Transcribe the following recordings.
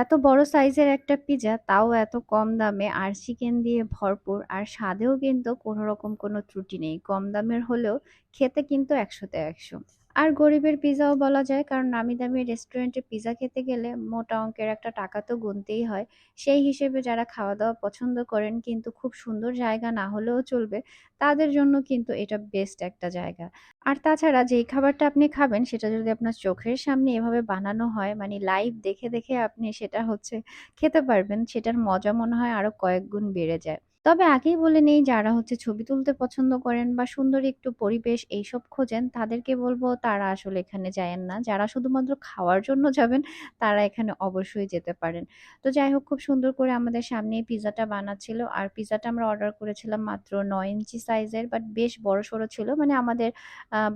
এত বড় সাইজের একটা পিজা, তাও এত কম দামে আর চিকেন দিয়ে ভরপুর, আর স্বাদেও কিন্তু কোনো রকম কোনো ত্রুটি নেই। কম দামের হলেও খেতে কিন্তু একশোতে একশো। আর গরিবের পিৎজাও বলা যায়, কারণ নামি দামি রেস্টুরেন্টে পিৎজা খেতে গেলে মোটা অঙ্কের একটা টাকা তো গুনতেই হয়। সেই হিসেবে যারা খাওয়া দাওয়া পছন্দ করেন কিন্তু খুব সুন্দর জায়গা না হলেও চলবে, তাদের জন্য কিন্তু এটা বেস্ট একটা জায়গা। আর তাছাড়া যেই খাবারটা আপনি খাবেন, সেটা যদি আপনার চোখের সামনে এভাবে বানানো হয় মানে লাইভ দেখে দেখে আপনি সেটা হচ্ছে খেতে পারবেন, সেটার মজা মনে হয় আরও কয়েক গুণ বেড়ে যায়। তবে আগেই বলে নেই যারা হচ্ছে ছবি তুলতে পছন্দ করেন বা সুন্দর একটু পরিবেশ এইসব খোঁজেন, তাদেরকে বলব তারা আসলে এখানে যায়েন না। যারা শুধুমাত্র খাওয়ার জন্য যাবেন, তারা এখানে অবশ্যই যেতে পারেন। তো যাই হোক, খুব সুন্দর করে আমাদের সামনে পিৎজাটা বানাচ্ছিল। আর পিজাটা আমরা অর্ডার করেছিলাম মাত্র নয় ইঞ্চি সাইজের, বাট বেশ বড় সড়ো ছিল। মানে আমাদের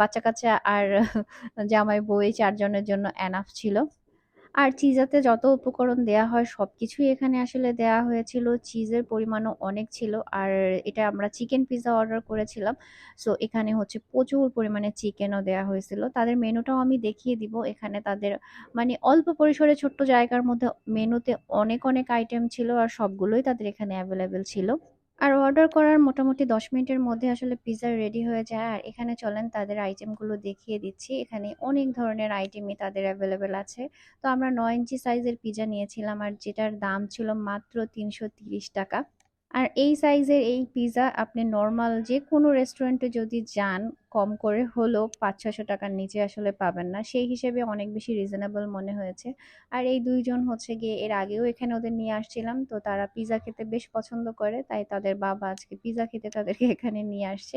বাচ্চা কাচ্চা আর জামাই বই চারজনের জন্য এনাফ ছিল। আর চিজাতে যত উপকরণ দেয়া হয় সব কিছুই এখানে আসলে দেয়া হয়েছিল। চিজের পরিমাণও অনেক ছিল। আর এটা আমরা চিকেন পিৎজা অর্ডার করেছিলাম। সো, এখানে হচ্ছে প্রচুর পরিমাণে চিকেনও দেয়া হয়েছিল। তাদের মেনুটাও আমি দেখিয়ে দিব। এখানে তাদের মানে অল্প পরিসরে ছোট্ট জায়গার মধ্যে মেনুতে অনেক অনেক আইটেম ছিল আর সবগুলোই তাদের এখানে অ্যাভেলেবেল ছিল। আর অর্ডার করার মোটামুটি ১০ মিনিটের মধ্যে আসলে পিৎজা রেডি হয়ে যায়। আর এখানে চলেন, তাদের আইটেমগুলো দেখিয়ে দিচ্ছি। এখানে অনেক ধরনের আইটেমই তাদের অ্যাভেলেবেল আছে। তো আমরা নয় ইঞ্চি সাইজের পিৎজা নিয়েছিলাম, আর যেটার দাম ছিল মাত্র তিনশো টাকা। আর এই সাইজের এই পিৎজা আপনি নর্মাল যে কোনো রেস্টুরেন্টে যদি যান, কম করে হলেও পাঁচ ছশো টাকার নিচে আসলে পাবেন না। সেই হিসেবে অনেক বেশি রিজনেবল মনে হয়েছে। আর এই দুইজন হচ্ছে গিয়ে, এর আগেও এখানে ওদের নিয়ে আসছিলাম, তো তারা পিৎজা খেতে বেশ পছন্দ করে, তাই তাদের বাবা আজকে পিৎজা খেতে তাদেরকে এখানে নিয়ে আসছে।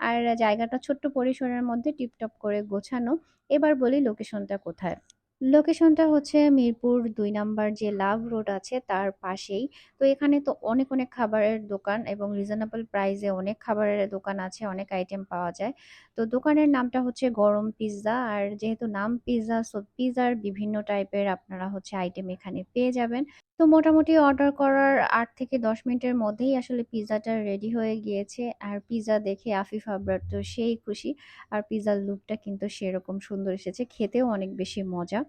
আর জায়গাটা ছোট্ট পরিসরের মধ্যে টিপটপ করে গোছানো। এবার বলি লোকেশনটা কোথায়? লোকেশনটা হচ্ছে মিরপুর দুই নাম্বার যে লাভ রোড আছে, তার পাশেই। তো এখানে তো অনেক অনেক খাবারের দোকান এবং রিজনেবল প্রাইসে অনেক খাবারের দোকান আছে, অনেক আইটেম পাওয়া যায়। তো দোকানের নামটা হচ্ছে গরম পিৎজা আর যেহেতু নাম পিৎজা সো পিৎজার বিভিন্ন টাইপের আপনারা হচ্ছে আইটেম এখানে পেয়ে যাবেন। তো মোটামুটি অর্ডার করার আট থেকে দশ মিনিটের মধ্যেই আসলে পিৎজাটা রেডি হয়ে গিয়েছে। আর পিৎজা দেখে আফিফ আবরার তো সেই খুশি। আর পিৎজার লুকটা কিন্তু সেরকম সুন্দর এসেছে। খেতেও অনেক বেশি মজা।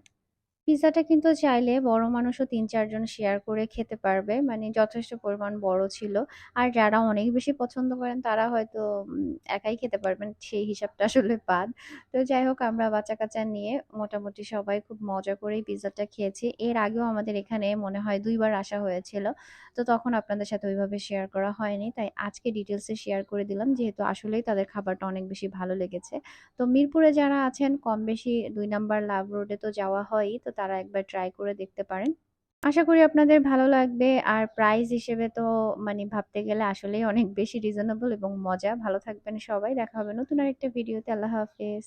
পিজ্জাটা কিন্তু চাইলে বড় মানুষও তিন চারজন শেয়ার করে খেতে পারবে। মানে যথেষ্ট পরিমাণ বড় ছিল। আর যারা অনেক বেশি পছন্দ করেন, তারা হয়তো একাই খেতে পারবেন। সেই হিসাবটা আসলে বাদ। তো যাই হোক, আমরা বাচ্চা কাচ্চা নিয়ে মোটামুটি সবাই খুব মজা করেই পিৎজাটা খেয়েছি। এর আগেও আমাদের এখানে মনে হয় দুইবার আসা হয়েছিল। তো তখন আপনাদের সাথে ওইভাবে শেয়ার করা হয়নি। তাই আজকে ডিটেলসে শেয়ার করে দিলাম। যেহেতু আসলেই তাদের খাবারটা অনেক বেশি ভালো লেগেছে। তো মিরপুরে যারা আছেন কম বেশি দুই নাম্বার লাভ রোডে তো যাওয়া হয়ই। তো তারা একবার ট্রাই করে দেখতে পারেন। আশা করি আপনাদের ভালো লাগবে। আর প্রাইস হিসেবে তো মানে ভাবতে গেলে আসলেই অনেক বেশি রিজনেবল এবং মজা। ভালো থাকবেন সবাই। দেখা হবে নতুন আরেকটা ভিডিওতে আল্লাহ হাফেজ।